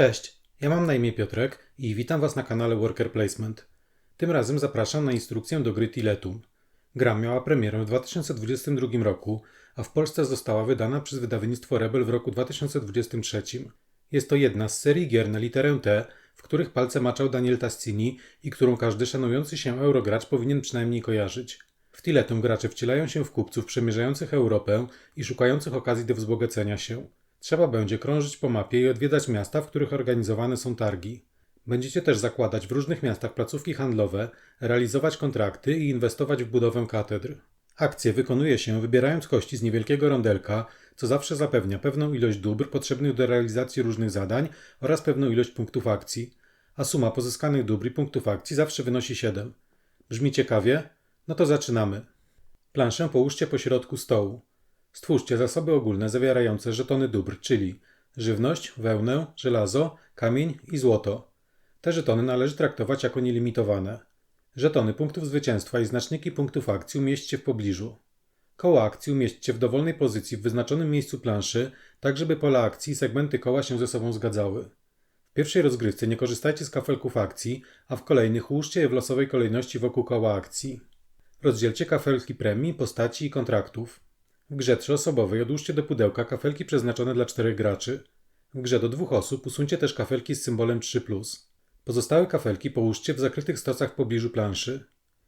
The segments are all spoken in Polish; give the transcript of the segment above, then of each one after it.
Cześć, ja mam na imię Piotrek i witam Was na kanale Worker Placement. Tym razem zapraszam na instrukcję do gry Tiletum. Gra miała premierę w 2022 roku, a w Polsce została wydana przez wydawnictwo Rebel w roku 2023. Jest to jedna z serii gier na literę T, w których palce maczał Daniel Tascini i którą każdy szanujący się eurogracz powinien przynajmniej kojarzyć. W Tiletum gracze wcielają się w kupców przemierzających Europę i szukających okazji do wzbogacenia się. Trzeba będzie krążyć po mapie i odwiedzać miasta, w których organizowane są targi. Będziecie też zakładać w różnych miastach placówki handlowe, realizować kontrakty i inwestować w budowę katedr. Akcje wykonuje się wybierając kości z niewielkiego rondelka, co zawsze zapewnia pewną ilość dóbr potrzebnych do realizacji różnych zadań oraz pewną ilość punktów akcji, a suma pozyskanych dóbr i punktów akcji zawsze wynosi 7. Brzmi ciekawie? No to zaczynamy. Planszę połóżcie po środku stołu. Stwórzcie zasoby ogólne zawierające żetony dóbr, czyli żywność, wełnę, żelazo, kamień i złoto. Te żetony należy traktować jako nielimitowane. Żetony punktów zwycięstwa i znaczniki punktów akcji umieśćcie w pobliżu. Koła akcji umieśćcie w dowolnej pozycji w wyznaczonym miejscu planszy, tak żeby pola akcji i segmenty koła się ze sobą zgadzały. W pierwszej rozgrywce nie korzystajcie z kafelków akcji, a w kolejnych ułóżcie je w losowej kolejności wokół koła akcji. Rozdzielcie kafelki premii, postaci i kontraktów. W grze trzyosobowej odłóżcie do pudełka kafelki przeznaczone dla czterech graczy. W grze do dwóch osób usuńcie też kafelki z symbolem 3+. Pozostałe kafelki połóżcie w zakrytych stosach w pobliżu planszy.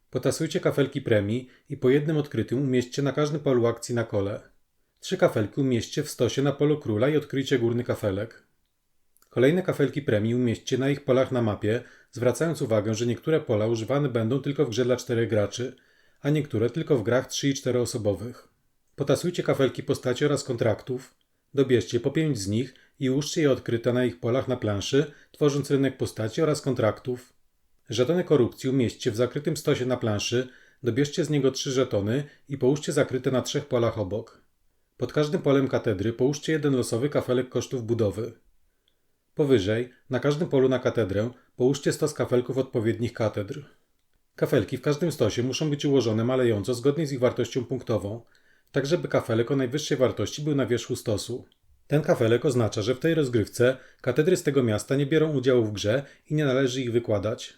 Potasujcie kafelki premii i po jednym odkrytym umieśćcie na każdym polu akcji na kole. Trzy kafelki umieśćcie w stosie na polu króla i odkryjcie górny kafelek. Kolejne kafelki premii umieśćcie na ich polach na mapie, zwracając uwagę, że niektóre pola używane będą tylko w grze dla czterech graczy, a niektóre tylko w grach 3 i 4 osobowych. Potasujcie kafelki postaci oraz kontraktów, dobierzcie po pięć z nich i ułóżcie je odkryte na ich polach na planszy, tworząc rynek postaci oraz kontraktów. Żetony korupcji umieśćcie w zakrytym stosie na planszy, dobierzcie z niego trzy żetony i połóżcie zakryte na trzech polach obok. Pod każdym polem katedry połóżcie jeden losowy kafelek kosztów budowy. Powyżej, na każdym polu na katedrę, połóżcie stos kafelków odpowiednich katedr. Kafelki w każdym stosie muszą być ułożone malejąco zgodnie z ich wartością punktową, tak żeby kafelek o najwyższej wartości był na wierzchu stosu. Ten kafelek oznacza, że w tej rozgrywce katedry z tego miasta nie biorą udziału w grze i nie należy ich wykładać.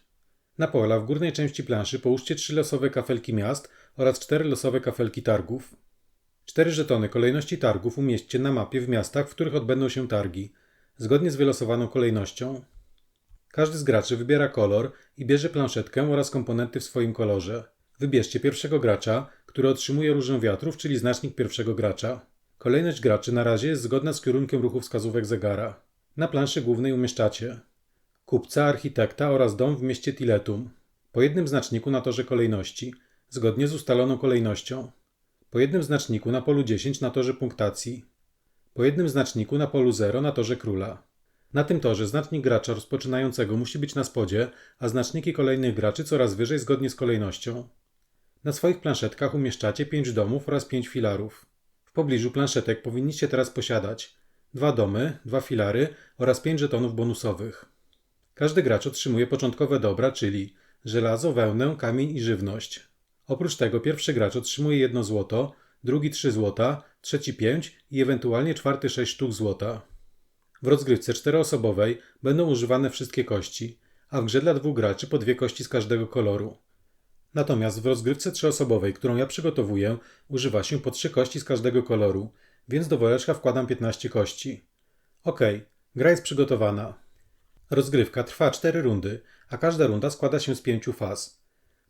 Na pola w górnej części planszy połóżcie trzy losowe kafelki miast oraz cztery losowe kafelki targów. Cztery żetony kolejności targów umieśćcie na mapie w miastach, w których odbędą się targi, zgodnie z wylosowaną kolejnością. Każdy z graczy wybiera kolor i bierze planszetkę oraz komponenty w swoim kolorze. Wybierzcie pierwszego gracza, który otrzymuje różę wiatrów, czyli znacznik pierwszego gracza. Kolejność graczy na razie jest zgodna z kierunkiem ruchu wskazówek zegara. Na planszy głównej umieszczacie kupca, architekta oraz dom w mieście Tiletum. Po jednym znaczniku na torze kolejności, zgodnie z ustaloną kolejnością. Po jednym znaczniku na polu 10 na torze punktacji. Po jednym znaczniku na polu 0 na torze króla. Na tym torze znacznik gracza rozpoczynającego musi być na spodzie, a znaczniki kolejnych graczy coraz wyżej zgodnie z kolejnością. Na swoich planszetkach umieszczacie 5 domów oraz 5 filarów. W pobliżu planszetek powinniście teraz posiadać dwa domy, dwa filary oraz 5 żetonów bonusowych. Każdy gracz otrzymuje początkowe dobra, czyli żelazo, wełnę, kamień i żywność. Oprócz tego pierwszy gracz otrzymuje jedno złoto, drugi 3 złota, trzeci 5 i ewentualnie czwarty 6 sztuk złota. W rozgrywce czteroosobowej będą używane wszystkie kości, a w grze dla dwóch graczy po dwie kości z każdego koloru. Natomiast w rozgrywce trzyosobowej, którą ja przygotowuję, używa się po trzy kości z każdego koloru, więc do woreczka wkładam 15 kości. Ok, gra jest przygotowana. Rozgrywka trwa 4 rundy, a każda runda składa się z pięciu faz.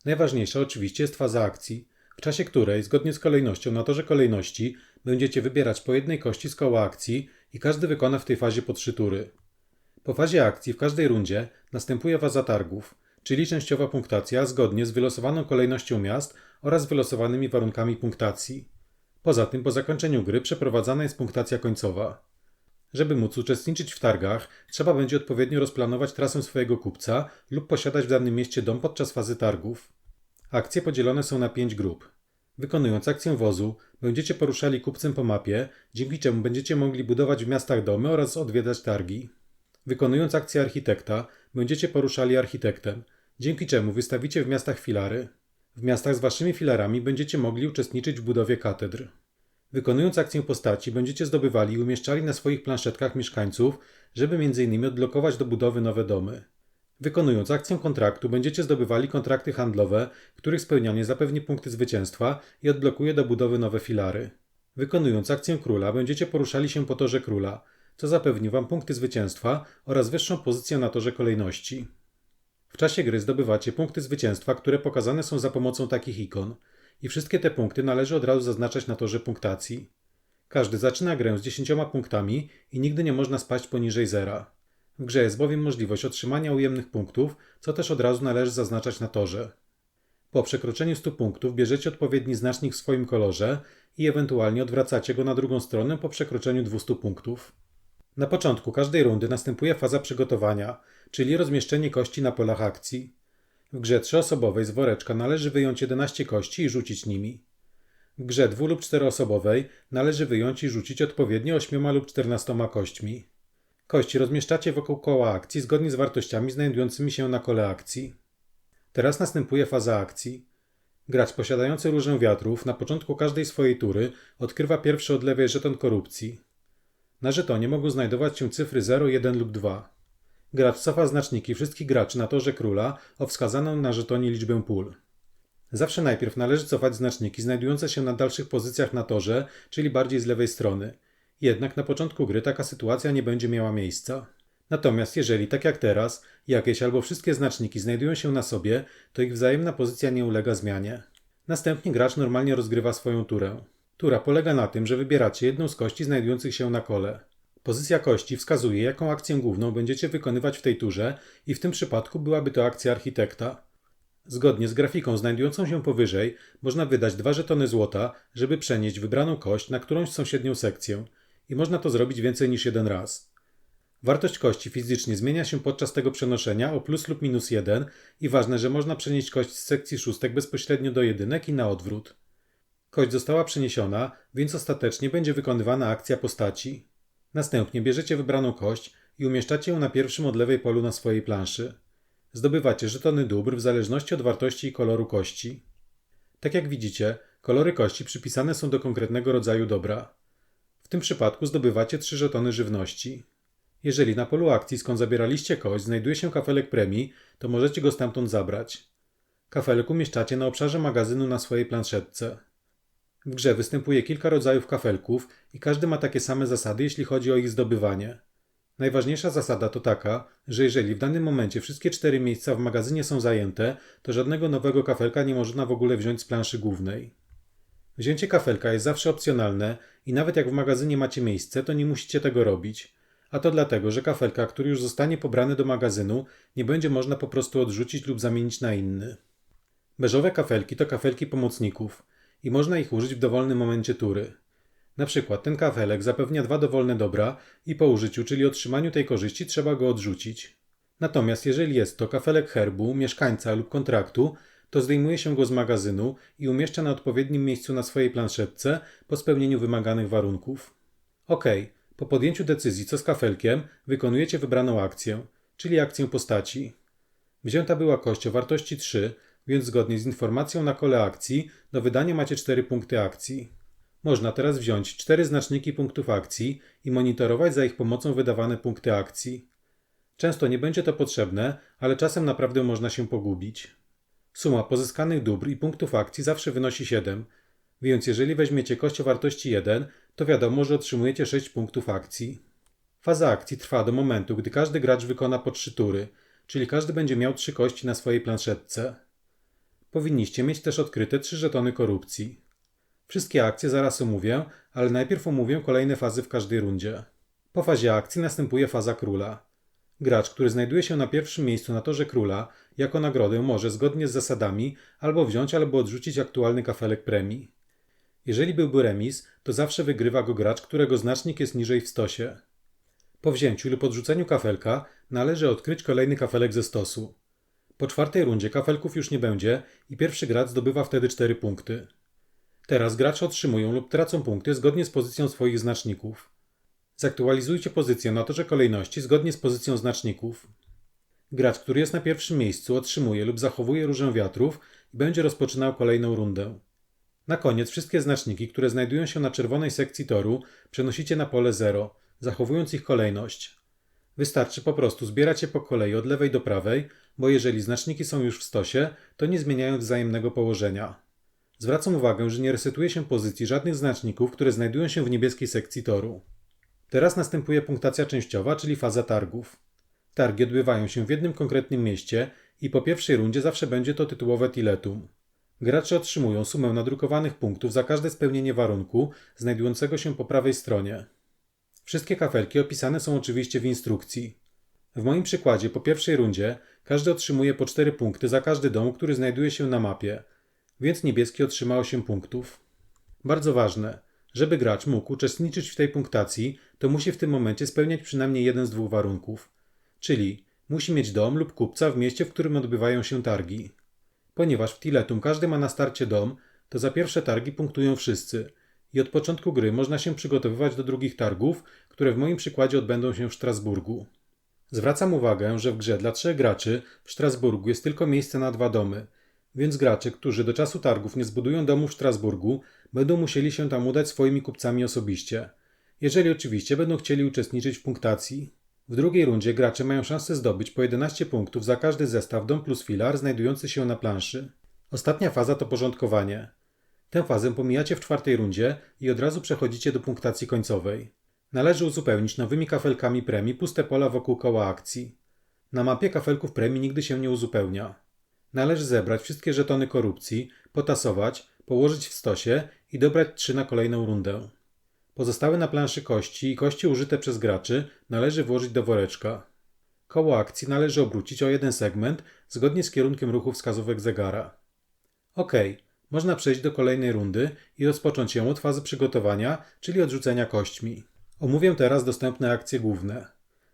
Najważniejsza oczywiście jest faza akcji, w czasie której, zgodnie z kolejnością na torze kolejności, będziecie wybierać po jednej kości z koła akcji i każdy wykona w tej fazie po trzy tury. Po fazie akcji w każdej rundzie następuje faza targów, czyli częściowa punktacja zgodnie z wylosowaną kolejnością miast oraz wylosowanymi warunkami punktacji. Poza tym po zakończeniu gry przeprowadzana jest punktacja końcowa. Żeby móc uczestniczyć w targach, trzeba będzie odpowiednio rozplanować trasę swojego kupca lub posiadać w danym mieście dom podczas fazy targów. Akcje podzielone są na pięć grup. Wykonując akcję wozu, będziecie poruszali kupcem po mapie, dzięki czemu będziecie mogli budować w miastach domy oraz odwiedzać targi. Wykonując akcję architekta, będziecie poruszali architektem, dzięki czemu wystawicie w miastach filary. W miastach z waszymi filarami będziecie mogli uczestniczyć w budowie katedr. Wykonując akcję postaci, będziecie zdobywali i umieszczali na swoich planszetkach mieszkańców, żeby m.in. odblokować do budowy nowe domy. Wykonując akcję kontraktu, będziecie zdobywali kontrakty handlowe, których spełnianie zapewni punkty zwycięstwa i odblokuje do budowy nowe filary. Wykonując akcję króla, będziecie poruszali się po torze króla, co zapewni wam punkty zwycięstwa oraz wyższą pozycję na torze kolejności. W czasie gry zdobywacie punkty zwycięstwa, które pokazane są za pomocą takich ikon. I wszystkie te punkty należy od razu zaznaczać na torze punktacji. Każdy zaczyna grę z 10 punktami i nigdy nie można spaść poniżej zera. W grze jest bowiem możliwość otrzymania ujemnych punktów, co też od razu należy zaznaczać na torze. Po przekroczeniu 100 punktów bierzecie odpowiedni znacznik w swoim kolorze i ewentualnie odwracacie go na drugą stronę po przekroczeniu 200 punktów. Na początku każdej rundy następuje faza przygotowania, czyli rozmieszczenie kości na polach akcji. W grze trzyosobowej z woreczka należy wyjąć 11 kości i rzucić nimi. W grze dwu- lub czteroosobowej należy wyjąć i rzucić odpowiednio 8 lub 14 kośćmi. Kości rozmieszczacie wokół koła akcji zgodnie z wartościami znajdującymi się na kole akcji. Teraz następuje faza akcji. Gracz posiadający różę wiatrów na początku każdej swojej tury odkrywa pierwszy od lewej żeton korupcji. Na żetonie mogą znajdować się cyfry 0, 1 lub 2. Gracz cofa znaczniki wszystkich graczy na torze króla o wskazaną na żetonie liczbę pól. Zawsze najpierw należy cofać znaczniki znajdujące się na dalszych pozycjach na torze, czyli bardziej z lewej strony. Jednak na początku gry taka sytuacja nie będzie miała miejsca. Natomiast jeżeli, tak jak teraz, jakieś albo wszystkie znaczniki znajdują się na sobie, to ich wzajemna pozycja nie ulega zmianie. Następnie gracz normalnie rozgrywa swoją turę. Tura polega na tym, że wybieracie jedną z kości znajdujących się na kole. Pozycja kości wskazuje, jaką akcję główną będziecie wykonywać w tej turze i w tym przypadku byłaby to akcja architekta. Zgodnie z grafiką znajdującą się powyżej, można wydać dwa żetony złota, żeby przenieść wybraną kość na którąś sąsiednią sekcję i można to zrobić więcej niż jeden raz. Wartość kości fizycznie zmienia się podczas tego przenoszenia o plus lub minus 1 i ważne, że można przenieść kość z sekcji szóstek bezpośrednio do jedynek i na odwrót. Kość została przeniesiona, więc ostatecznie będzie wykonywana akcja postaci. Następnie bierzecie wybraną kość i umieszczacie ją na pierwszym od lewej polu na swojej planszy. Zdobywacie żetony dóbr w zależności od wartości i koloru kości. Tak jak widzicie, kolory kości przypisane są do konkretnego rodzaju dobra. W tym przypadku zdobywacie trzy żetony żywności. Jeżeli na polu akcji, skąd zabieraliście kość, znajduje się kafelek premii, to możecie go stamtąd zabrać. Kafelek umieszczacie na obszarze magazynu na swojej planszetce. W grze występuje kilka rodzajów kafelków i każdy ma takie same zasady, jeśli chodzi o ich zdobywanie. Najważniejsza zasada to taka, że jeżeli w danym momencie wszystkie cztery miejsca w magazynie są zajęte, to żadnego nowego kafelka nie można w ogóle wziąć z planszy głównej. Wzięcie kafelka jest zawsze opcjonalne i nawet jak w magazynie macie miejsce, to nie musicie tego robić. A to dlatego, że kafelka, który już zostanie pobrany do magazynu, nie będzie można po prostu odrzucić lub zamienić na inny. Beżowe kafelki to kafelki pomocników i można ich użyć w dowolnym momencie tury. Na przykład ten kafelek zapewnia dwa dowolne dobra i po użyciu, czyli otrzymaniu tej korzyści, trzeba go odrzucić. Natomiast jeżeli jest to kafelek herbu, mieszkańca lub kontraktu, to zdejmuje się go z magazynu i umieszcza na odpowiednim miejscu na swojej planszetce po spełnieniu wymaganych warunków. OK, po podjęciu decyzji co z kafelkiem, wykonujecie wybraną akcję, czyli akcję postaci. Wzięta była kość o wartości 3, więc zgodnie z informacją na kole akcji do wydania macie 4 punkty akcji. Można teraz wziąć cztery znaczniki punktów akcji i monitorować za ich pomocą wydawane punkty akcji. Często nie będzie to potrzebne, ale czasem naprawdę można się pogubić. Suma pozyskanych dóbr i punktów akcji zawsze wynosi 7, więc jeżeli weźmiecie kość o wartości 1, to wiadomo, że otrzymujecie 6 punktów akcji. Faza akcji trwa do momentu, gdy każdy gracz wykona po 3 tury, czyli każdy będzie miał 3 kości na swojej planszetce. Powinniście mieć też odkryte 3 żetony korupcji. Wszystkie akcje zaraz omówię, ale najpierw omówię kolejne fazy w każdej rundzie. Po fazie akcji następuje faza króla. Gracz, który znajduje się na pierwszym miejscu na torze króla, jako nagrodę może zgodnie z zasadami albo wziąć, albo odrzucić aktualny kafelek premii. Jeżeli byłby remis, to zawsze wygrywa go gracz, którego znacznik jest niżej w stosie. Po wzięciu lub odrzuceniu kafelka należy odkryć kolejny kafelek ze stosu. Po czwartej rundzie kafelków już nie będzie i pierwszy gracz zdobywa wtedy 4 punkty. Teraz gracze otrzymują lub tracą punkty zgodnie z pozycją swoich znaczników. Zaktualizujcie pozycję na torze kolejności zgodnie z pozycją znaczników. Gracz, który jest na pierwszym miejscu, otrzymuje lub zachowuje różę wiatrów i będzie rozpoczynał kolejną rundę. Na koniec wszystkie znaczniki, które znajdują się na czerwonej sekcji toru, przenosicie na pole 0, zachowując ich kolejność. Wystarczy po prostu zbierać je po kolei od lewej do prawej, bo jeżeli znaczniki są już w stosie, to nie zmieniają wzajemnego położenia. Zwracam uwagę, że nie resetuje się pozycji żadnych znaczników, które znajdują się w niebieskiej sekcji toru. Teraz następuje punktacja częściowa, czyli faza targów. Targi odbywają się w jednym konkretnym mieście i po pierwszej rundzie zawsze będzie to tytułowe tiletum. Gracze otrzymują sumę nadrukowanych punktów za każde spełnienie warunku znajdującego się po prawej stronie. Wszystkie kafelki opisane są oczywiście w instrukcji. W moim przykładzie po pierwszej rundzie każdy otrzymuje po 4 punkty za każdy dom, który znajduje się na mapie, więc niebieski otrzyma 8 punktów. Bardzo ważne, żeby gracz mógł uczestniczyć w tej punktacji, to musi w tym momencie spełniać przynajmniej jeden z dwóch warunków. Czyli musi mieć dom lub kupca w mieście, w którym odbywają się targi. Ponieważ w Tiletum każdy ma na starcie dom, to za pierwsze targi punktują wszyscy i od początku gry można się przygotowywać do drugich targów, które w moim przykładzie odbędą się w Strasburgu. Zwracam uwagę, że w grze dla trzech graczy w Strasburgu jest tylko miejsce na dwa domy, więc gracze, którzy do czasu targów nie zbudują domu w Strasburgu, będą musieli się tam udać swoimi kupcami osobiście, jeżeli oczywiście będą chcieli uczestniczyć w punktacji. W drugiej rundzie gracze mają szansę zdobyć po 11 punktów za każdy zestaw dom plus filar znajdujący się na planszy. Ostatnia faza to porządkowanie. Tę fazę pomijacie w czwartej rundzie i od razu przechodzicie do punktacji końcowej. Należy uzupełnić nowymi kafelkami premii puste pola wokół koła akcji. Na mapie kafelków premii nigdy się nie uzupełnia. Należy zebrać wszystkie żetony korupcji, potasować, położyć w stosie i dobrać trzy na kolejną rundę. Pozostałe na planszy kości i kości użyte przez graczy należy włożyć do woreczka. Koło akcji należy obrócić o jeden segment zgodnie z kierunkiem ruchu wskazówek zegara. OK, można przejść do kolejnej rundy i rozpocząć ją od fazy przygotowania, czyli odrzucenia kośćmi. Omówię teraz dostępne akcje główne.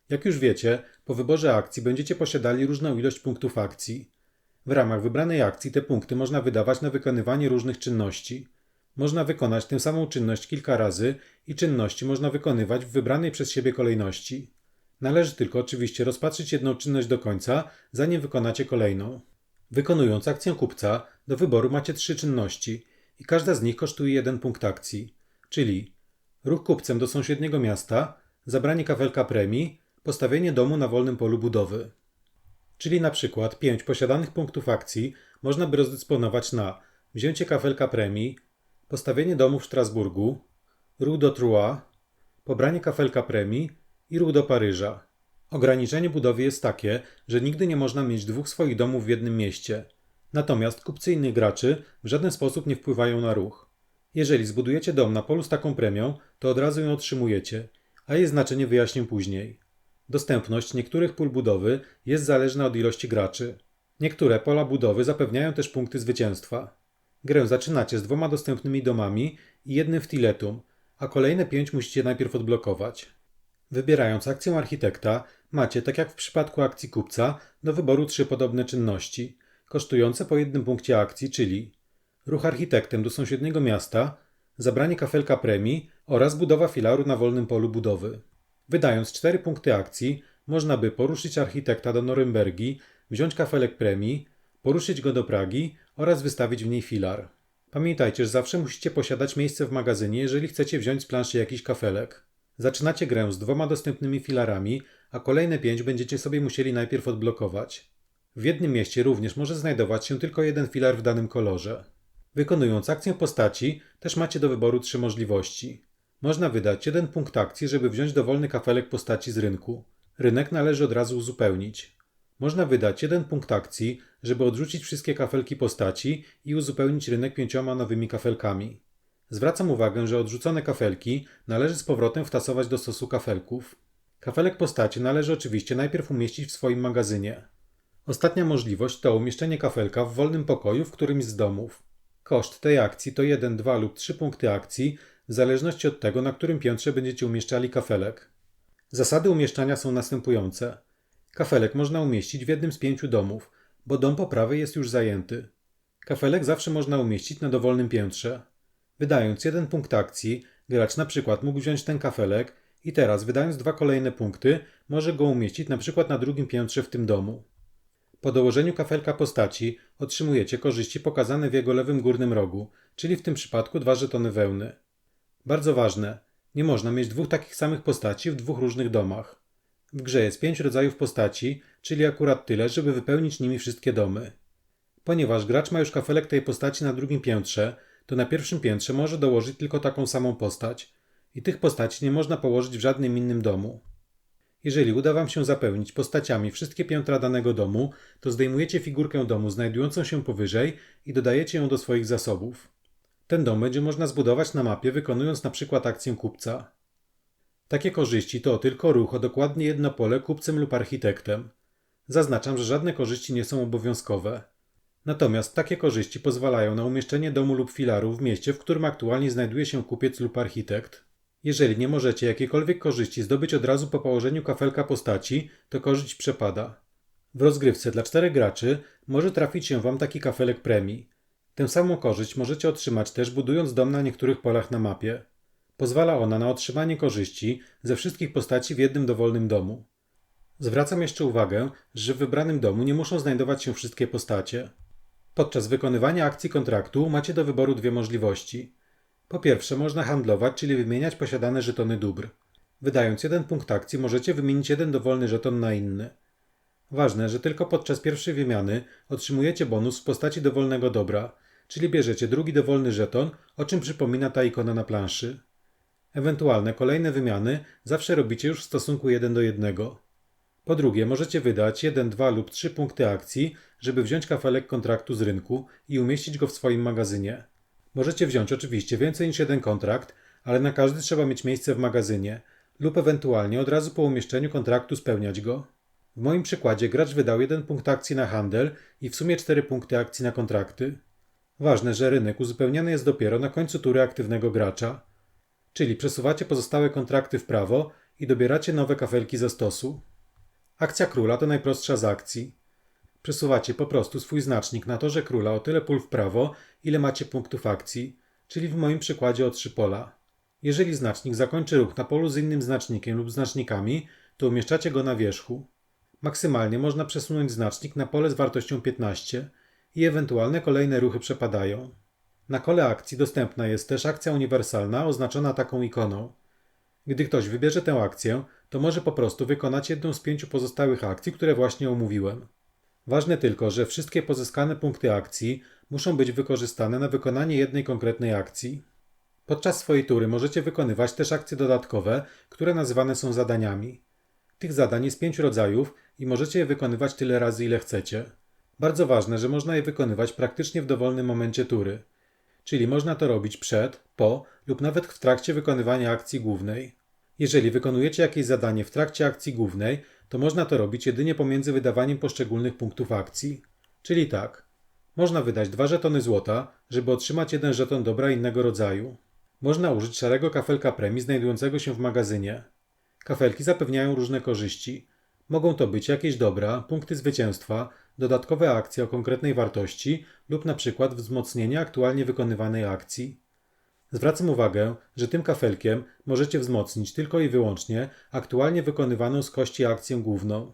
Jak już wiecie, po wyborze akcji będziecie posiadali różną ilość punktów akcji. W ramach wybranej akcji te punkty można wydawać na wykonywanie różnych czynności. Można wykonać tę samą czynność kilka razy i czynności można wykonywać w wybranej przez siebie kolejności. Należy tylko oczywiście rozpatrzyć jedną czynność do końca, zanim wykonacie kolejną. Wykonując akcję kupca, do wyboru macie trzy czynności i każda z nich kosztuje jeden punkt akcji, czyli ruch kupcem do sąsiedniego miasta, zabranie kafelka premii, postawienie domu na wolnym polu budowy. Czyli na przykład 5 posiadanych punktów akcji można by rozdysponować na wzięcie kafelka premii, postawienie domu w Strasburgu, ruch do Troyes, pobranie kafelka premii i ruch do Paryża. Ograniczenie budowy jest takie, że nigdy nie można mieć dwóch swoich domów w jednym mieście. Natomiast kupcy innych graczy w żaden sposób nie wpływają na ruch. Jeżeli zbudujecie dom na polu z taką premią, to od razu ją otrzymujecie, a jej znaczenie wyjaśnię później. Dostępność niektórych pól budowy jest zależna od ilości graczy. Niektóre pola budowy zapewniają też punkty zwycięstwa. Grę zaczynacie z dwoma dostępnymi domami i jednym w Tiletum, a kolejne pięć musicie najpierw odblokować. Wybierając akcję architekta, macie, tak jak w przypadku akcji kupca, do wyboru trzy podobne czynności, kosztujące po jednym punkcie akcji, czyli ruch architektem do sąsiedniego miasta, zabranie kafelka premii oraz budowa filaru na wolnym polu budowy. Wydając cztery punkty akcji, można by poruszyć architekta do Norymbergi, wziąć kafelek premii, poruszyć go do Pragi oraz wystawić w niej filar. Pamiętajcie, że zawsze musicie posiadać miejsce w magazynie, jeżeli chcecie wziąć z planszy jakiś kafelek. Zaczynacie grę z dwoma dostępnymi filarami, a kolejne pięć będziecie sobie musieli najpierw odblokować. W jednym mieście również może znajdować się tylko jeden filar w danym kolorze. Wykonując akcję postaci, też macie do wyboru trzy możliwości. Można wydać jeden punkt akcji, żeby wziąć dowolny kafelek postaci z rynku. Rynek należy od razu uzupełnić. Można wydać jeden punkt akcji, żeby odrzucić wszystkie kafelki postaci i uzupełnić rynek pięcioma nowymi kafelkami. Zwracam uwagę, że odrzucone kafelki należy z powrotem wtasować do stosu kafelków. Kafelek postaci należy oczywiście najpierw umieścić w swoim magazynie. Ostatnia możliwość to umieszczenie kafelka w wolnym pokoju w którymś z domów. Koszt tej akcji to 1, 2 lub 3 punkty akcji, w zależności od tego, na którym piętrze będziecie umieszczali kafelek. Zasady umieszczania są następujące. Kafelek można umieścić w jednym z pięciu domów, bo dom po prawej jest już zajęty. Kafelek zawsze można umieścić na dowolnym piętrze. Wydając jeden punkt akcji, gracz na przykład mógł wziąć ten kafelek i teraz, wydając dwa kolejne punkty, może go umieścić na przykład na drugim piętrze w tym domu. Po dołożeniu kafelka postaci otrzymujecie korzyści pokazane w jego lewym górnym rogu, czyli w tym przypadku dwa żetony wełny. Bardzo ważne, nie można mieć dwóch takich samych postaci w dwóch różnych domach. W grze jest pięć rodzajów postaci, czyli akurat tyle, żeby wypełnić nimi wszystkie domy. Ponieważ gracz ma już kafelek tej postaci na drugim piętrze, to na pierwszym piętrze może dołożyć tylko taką samą postać. I tych postaci nie można położyć w żadnym innym domu. Jeżeli uda Wam się zapełnić postaciami wszystkie piętra danego domu, to zdejmujecie figurkę domu znajdującą się powyżej i dodajecie ją do swoich zasobów. Ten dom będzie można zbudować na mapie, wykonując na przykład akcję kupca. Takie korzyści to tylko ruch o dokładnie jedno pole kupcem lub architektem. Zaznaczam, że żadne korzyści nie są obowiązkowe. Natomiast takie korzyści pozwalają na umieszczenie domu lub filaru w mieście, w którym aktualnie znajduje się kupiec lub architekt. Jeżeli nie możecie jakiejkolwiek korzyści zdobyć od razu po położeniu kafelka postaci, to korzyść przepada. W rozgrywce dla czterech graczy może trafić się Wam taki kafelek premii. Tę samą korzyść możecie otrzymać też budując dom na niektórych polach na mapie. Pozwala ona na otrzymanie korzyści ze wszystkich postaci w jednym dowolnym domu. Zwracam jeszcze uwagę, że w wybranym domu nie muszą znajdować się wszystkie postacie. Podczas wykonywania akcji kontraktu macie do wyboru dwie możliwości. Po pierwsze, można handlować, czyli wymieniać posiadane żetony dóbr. Wydając jeden punkt akcji, możecie wymienić jeden dowolny żeton na inny. Ważne, że tylko podczas pierwszej wymiany otrzymujecie bonus w postaci dowolnego dobra, czyli bierzecie drugi dowolny żeton, o czym przypomina ta ikona na planszy. Ewentualne kolejne wymiany zawsze robicie już w stosunku 1 do 1. Po drugie, możecie wydać 1, 2 lub 3 punkty akcji, żeby wziąć kafelek kontraktu z rynku i umieścić go w swoim magazynie. Możecie wziąć oczywiście więcej niż jeden kontrakt, ale na każdy trzeba mieć miejsce w magazynie lub ewentualnie od razu po umieszczeniu kontraktu spełniać go. W moim przykładzie gracz wydał jeden punkt akcji na handel i w sumie 4 punkty akcji na kontrakty. Ważne, że rynek uzupełniany jest dopiero na końcu tury aktywnego gracza. Czyli przesuwacie pozostałe kontrakty w prawo i dobieracie nowe kafelki ze stosu. Akcja króla to najprostsza z akcji. Przesuwacie po prostu swój znacznik na torze króla o tyle pól w prawo, ile macie punktów akcji, czyli w moim przykładzie o 3 pola. Jeżeli znacznik zakończy ruch na polu z innym znacznikiem lub znacznikami, to umieszczacie go na wierzchu. Maksymalnie można przesunąć znacznik na pole z wartością 15 i ewentualne kolejne ruchy przepadają. Na kole akcji dostępna jest też akcja uniwersalna oznaczona taką ikoną. Gdy ktoś wybierze tę akcję, to może po prostu wykonać jedną z pięciu pozostałych akcji, które właśnie omówiłem. Ważne tylko, że wszystkie pozyskane punkty akcji muszą być wykorzystane na wykonanie jednej konkretnej akcji. Podczas swojej tury możecie wykonywać też akcje dodatkowe, które nazywane są zadaniami. Tych zadań jest pięć rodzajów i możecie je wykonywać tyle razy, ile chcecie. Bardzo ważne, że można je wykonywać praktycznie w dowolnym momencie tury. Czyli można to robić przed, po lub nawet w trakcie wykonywania akcji głównej. Jeżeli wykonujecie jakieś zadanie w trakcie akcji głównej, to można to robić jedynie pomiędzy wydawaniem poszczególnych punktów akcji. Czyli tak, można wydać dwa żetony złota, żeby otrzymać jeden żeton dobra innego rodzaju. Można użyć szarego kafelka premii znajdującego się w magazynie. Kafelki zapewniają różne korzyści. Mogą to być jakieś dobra, punkty zwycięstwa, dodatkowe akcje o konkretnej wartości lub na przykład wzmocnienie aktualnie wykonywanej akcji. Zwracam uwagę, że tym kafelkiem możecie wzmocnić tylko i wyłącznie aktualnie wykonywaną z kości akcję główną.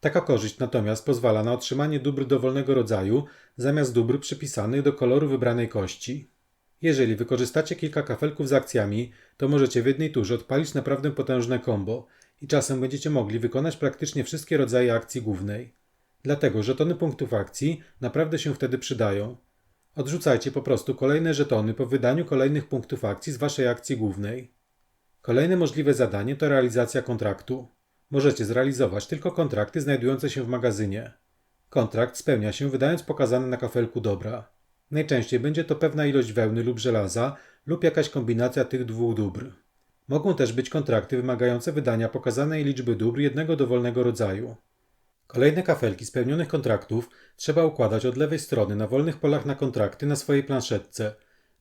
Taka korzyść natomiast pozwala na otrzymanie dóbr dowolnego rodzaju zamiast dóbr przypisanych do koloru wybranej kości. Jeżeli wykorzystacie kilka kafelków z akcjami, to możecie w jednej turze odpalić naprawdę potężne combo i czasem będziecie mogli wykonać praktycznie wszystkie rodzaje akcji głównej. Dlatego żetony punktów akcji naprawdę się wtedy przydają. Odrzucajcie po prostu kolejne żetony po wydaniu kolejnych punktów akcji z waszej akcji głównej. Kolejne możliwe zadanie to realizacja kontraktu. Możecie zrealizować tylko kontrakty znajdujące się w magazynie. Kontrakt spełnia się wydając pokazane na kafelku dobra. Najczęściej będzie to pewna ilość wełny lub żelaza lub jakaś kombinacja tych dwóch dóbr. Mogą też być kontrakty wymagające wydania pokazanej liczby dóbr jednego dowolnego rodzaju. Kolejne kafelki spełnionych kontraktów trzeba układać od lewej strony na wolnych polach na kontrakty na swojej planszetce,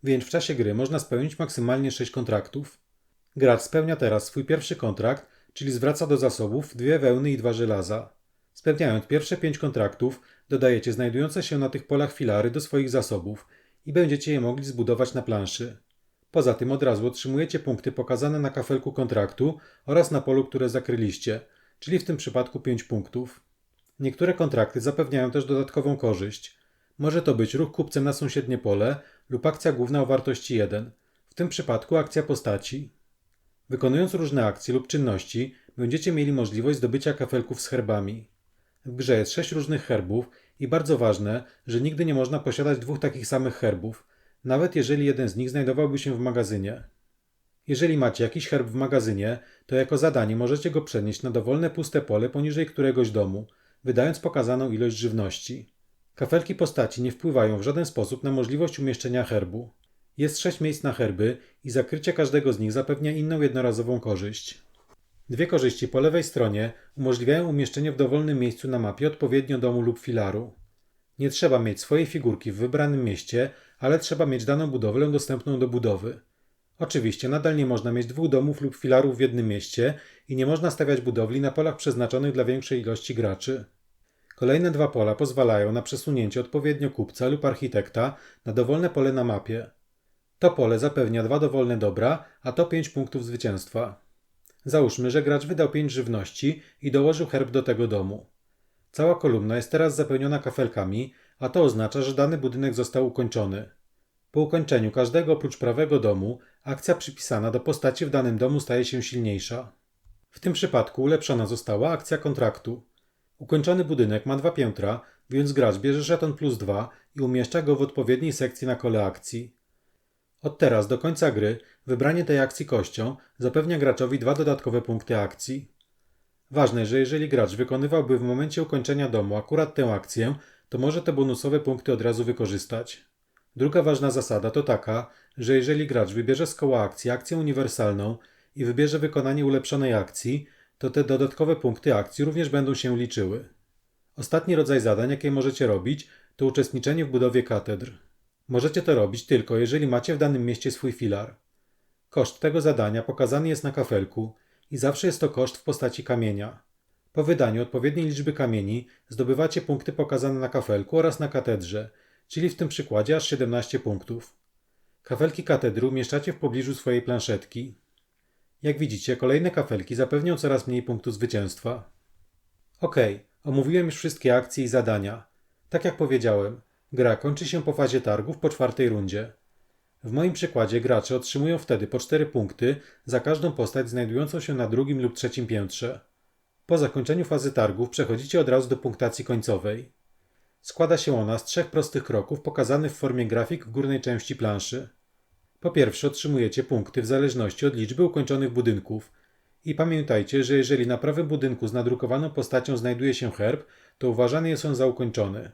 więc w czasie gry można spełnić maksymalnie 6 kontraktów. Gracz spełnia teraz swój pierwszy kontrakt, czyli zwraca do zasobów dwie wełny i dwa żelaza. Spełniając pierwsze 5 kontraktów, dodajecie znajdujące się na tych polach filary do swoich zasobów i będziecie je mogli zbudować na planszy. Poza tym od razu otrzymujecie punkty pokazane na kafelku kontraktu oraz na polu, które zakryliście, czyli w tym przypadku 5 punktów. Niektóre kontrakty zapewniają też dodatkową korzyść. Może to być ruch kupcem na sąsiednie pole lub akcja główna o wartości 1, w tym przypadku akcja postaci. Wykonując różne akcje lub czynności, będziecie mieli możliwość zdobycia kafelków z herbami. W grze jest sześć różnych herbów i bardzo ważne, że nigdy nie można posiadać dwóch takich samych herbów, nawet jeżeli jeden z nich znajdowałby się w magazynie. Jeżeli macie jakiś herb w magazynie, to jako zadanie możecie go przenieść na dowolne puste pole poniżej któregoś domu, wydając pokazaną ilość żywności. Kafelki postaci nie wpływają w żaden sposób na możliwość umieszczenia herbu. Jest sześć miejsc na herby i zakrycie każdego z nich zapewnia inną jednorazową korzyść. Dwie korzyści po lewej stronie umożliwiają umieszczenie w dowolnym miejscu na mapie odpowiednio domu lub filaru. Nie trzeba mieć swojej figurki w wybranym mieście, ale trzeba mieć daną budowlę dostępną do budowy. Oczywiście nadal nie można mieć dwóch domów lub filarów w jednym mieście i nie można stawiać budowli na polach przeznaczonych dla większej ilości graczy. Kolejne dwa pola pozwalają na przesunięcie odpowiednio kupca lub architekta na dowolne pole na mapie. To pole zapewnia dwa dowolne dobra, a to 5 punktów zwycięstwa. Załóżmy, że gracz wydał 5 żywności i dołożył herb do tego domu. Cała kolumna jest teraz zapełniona kafelkami, a to oznacza, że dany budynek został ukończony. Po ukończeniu każdego oprócz prawego domu, akcja przypisana do postaci w danym domu staje się silniejsza. W tym przypadku ulepszona została akcja kontraktu. Ukończony budynek ma dwa piętra, więc gracz bierze żeton plus dwa i umieszcza go w odpowiedniej sekcji na kole akcji. Od teraz do końca gry wybranie tej akcji kością zapewnia graczowi dwa dodatkowe punkty akcji. Ważne, że jeżeli gracz wykonywałby w momencie ukończenia domu akurat tę akcję, to może te bonusowe punkty od razu wykorzystać. Druga ważna zasada to taka, że jeżeli gracz wybierze z koła akcji akcję uniwersalną i wybierze wykonanie ulepszonej akcji, to te dodatkowe punkty akcji również będą się liczyły. Ostatni rodzaj zadań, jakie możecie robić, to uczestniczenie w budowie katedr. Możecie to robić tylko, jeżeli macie w danym mieście swój filar. Koszt tego zadania pokazany jest na kafelku i zawsze jest to koszt w postaci kamienia. Po wydaniu odpowiedniej liczby kamieni zdobywacie punkty pokazane na kafelku oraz na katedrze, czyli w tym przykładzie aż 17 punktów. Kafelki katedry umieszczacie w pobliżu swojej planszetki. Jak widzicie, kolejne kafelki zapewnią coraz mniej punktów zwycięstwa. Ok, omówiłem już wszystkie akcje i zadania. Tak jak powiedziałem, gra kończy się po fazie targów po czwartej rundzie. W moim przykładzie gracze otrzymują wtedy po 4 punkty za każdą postać znajdującą się na drugim lub trzecim piętrze. Po zakończeniu fazy targów przechodzicie od razu do punktacji końcowej. Składa się ona z trzech prostych kroków pokazanych w formie grafik w górnej części planszy. Po pierwsze otrzymujecie punkty w zależności od liczby ukończonych budynków. I pamiętajcie, że jeżeli na prawym budynku z nadrukowaną postacią znajduje się herb, to uważany jest on za ukończony.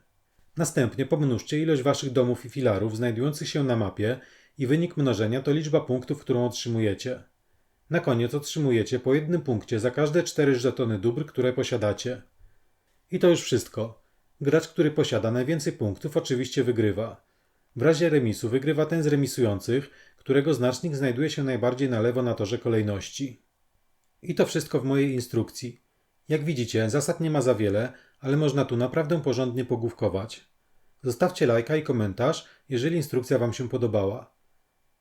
Następnie pomnóżcie ilość waszych domów i filarów znajdujących się na mapie i wynik mnożenia to liczba punktów, którą otrzymujecie. Na koniec otrzymujecie po jednym punkcie za każde cztery żetony dóbr, które posiadacie. I to już wszystko. Gracz, który posiada najwięcej punktów, oczywiście wygrywa. W razie remisu wygrywa ten z remisujących, którego znacznik znajduje się najbardziej na lewo na torze kolejności. I to wszystko w mojej instrukcji. Jak widzicie, zasad nie ma za wiele, ale można tu naprawdę porządnie pogłówkować. Zostawcie lajka i komentarz, jeżeli instrukcja Wam się podobała.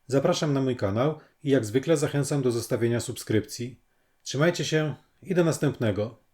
Zapraszam na mój kanał i jak zwykle zachęcam do zostawienia subskrypcji. Trzymajcie się i do następnego.